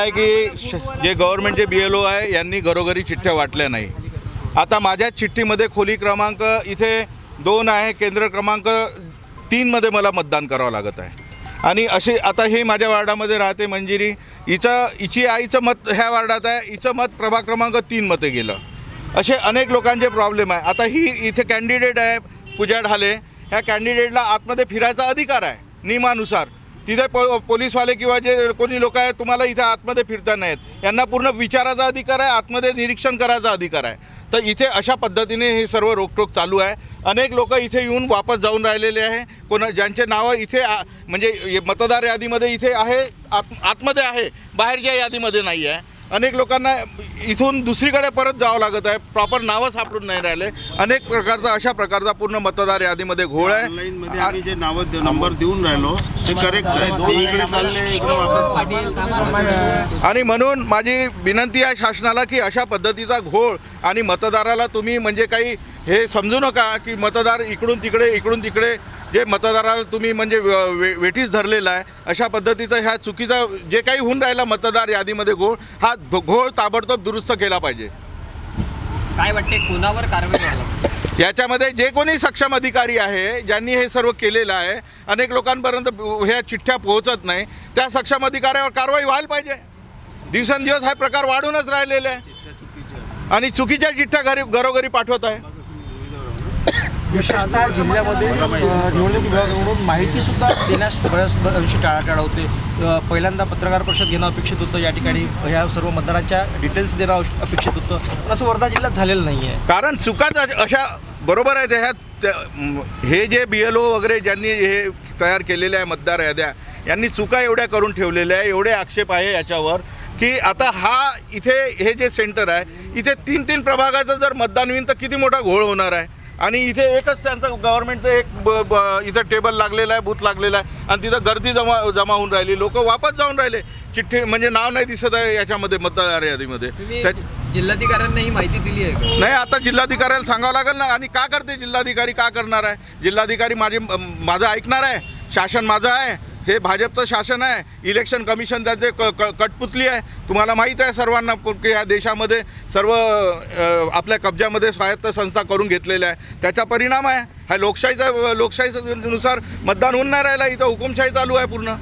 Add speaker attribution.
Speaker 1: आहे की श- जे गव्हर्नमेंटचे बी एल ओ आहे यांनी घरोघरी चिठ्ठ्या वाटल्या नाही. आता माझ्या चिठ्ठीमध्ये खोली क्रमांक इथे दोन आहे केंद्र क्रमांक तीनमध्ये मला मतदान करावं लागत आहे. आणि असे आता हे माझ्या वार्डामध्ये राहते मंजिरी. हिचं हिची आईचं मत ह्या वार्डात आहे हिचं मत प्रभाग क्रमांक तीनमध्ये गेलं. असे अनेक लोकांचे प्रॉब्लेम आहे. आता ही इथे कॅन्डिडेट आहे पूजा ढाले ह्या कॅन्डिडेटला आतमध्ये फिरायचा अधिकार आहे नियमानुसार. तिथे पो पोलीसवाले किंवा जे कोणी लोक आहेत तुम्हाला इथे आतमध्ये फिरता नाहीत यांना पूर्ण विचाराचा अधिकार आहे आतमध्ये निरीक्षण करायचा अधिकार आहे. तर इथे अशा पद्धतीने हे सर्व रोकटोक चालू आहे. अनेक लोक इथे येऊन वापस जाऊन राहिलेले आहे. कोणा ज्यांचे नावं इथे आ- म्हणजे मतदार यादीमध्ये इथे आहे आत आतमध्ये आहे बाहेरच्या यादीमध्ये नाही आहे. अनेक लोकांना इथून दुसरीकडे परत जावं लागत आहे. प्रॉपर नावं सापडून नाही राहिले. अनेक प्रकारचा अशा प्रकारचा पूर्ण मतदार यादीमध्ये घोळ आहे.
Speaker 2: जे नावं नंबर देऊन राहिलो ते करेक्ट आहे ते इकडे चालले इकडे वापस
Speaker 1: आणि म्हणून माझी विनंती आहे शासनाला की अशा पद्धतीचा घोळ आणि मतदाराला तुम्ही म्हणजे काही हे समजू नका की मतदार इकडून तिकडे इकडून तिकडे जे मतदाराला तुम्ही म्हणजे वे- वेठीस धरलेला आहे अशा पद्धतीचा ह्या चुकीचा जे काही होऊन राहिला मतदार यादीमध्ये घोळ हा धो- घोळ ताबडतोब दुरुस्त केला पाहिजे.
Speaker 3: काय वाटते कोणावर कारवाई
Speaker 1: याच्यामध्ये जे कोणी सक्षम अधिकारी आहे ज्यांनी हे सर्व केलेलं आहे अनेक लोकांपर्यंत ह्या चिठ्ठ्या पोहोचत नाही त्या सक्षम अधिकाऱ्यावर कारवाई व्हायला पाहिजे. दिवसेंदिवस हा प्रकार वाढूनच राहिलेला आहे. आणि चुकीच्या चिठ्ठ्या घरी घरोघरी पाठवत आहे.
Speaker 4: विशेषतः जिल्ह्यामध्ये निवडणूक विभागाकडून माहिती सुद्धा देण्यास बऱ्याच अंशी टाळाटाळ होते. पहिल्यांदा पत्रकार परिषद घेणं अपेक्षित होतं या ठिकाणी ह्या सर्व मतदारांच्या डिटेल्स देणं अपेक्षित होतं. पण असं वर्धा जिल्ह्यात झालेलं नाही आहे
Speaker 1: कारण चुकाच अशा बरोबर आहे त्या हे जे बी एल ओ वगैरे ज्यांनी हे तयार केलेले आहे मतदार याद्या यांनी चुका एवढ्या करून ठेवलेल्या आहे एवढे आक्षेप आहे याच्यावर की आता हा इथे हे जे सेंटर आहे इथे तीन तीन प्रभागाचं जर मतदान होईल तर किती मोठा घोळ होणार आहे? आणि इथे एकच त्यांचं गव्हर्नमेंटचं एक ब ब इथं टेबल लागलेलं आहे बूथ लागलेलं आहे. आणि तिथं गर्दी जमा जमा होऊन राहिली. लोक वापस जाऊन राहिले. चिठ्ठी म्हणजे नाव नाही दिसत आहे याच्यामध्ये मतदार यादीमध्ये.
Speaker 3: जिल्हाधिकाऱ्यांना ही माहिती दिली आहे
Speaker 1: नाही आता जिल्हाधिकाऱ्याला सांगावं लागेल ना. आणि का करते जिल्हाधिकारी? का करणार आहे? जिल्हाधिकारी माझे माझं ऐकणार आहे. शासन माझं आहे. हे भाजपचं शासन आहे. इलेक्शन कमिशन त्याचे क क- कटपुतली आहे. तुम्हाला माहीत आहे सर्वांना की या देशामध्ये सर्व आपल्या कब्जामध्ये स्वायत्त संस्था करून घेतलेल्या आहे. त्याचा परिणाम आहे. हा लोकशाहीचा लोकशाहीनुसार मतदान होऊन नाही राहिला. इथं हुकुमशाही चालू आहे पूर्ण.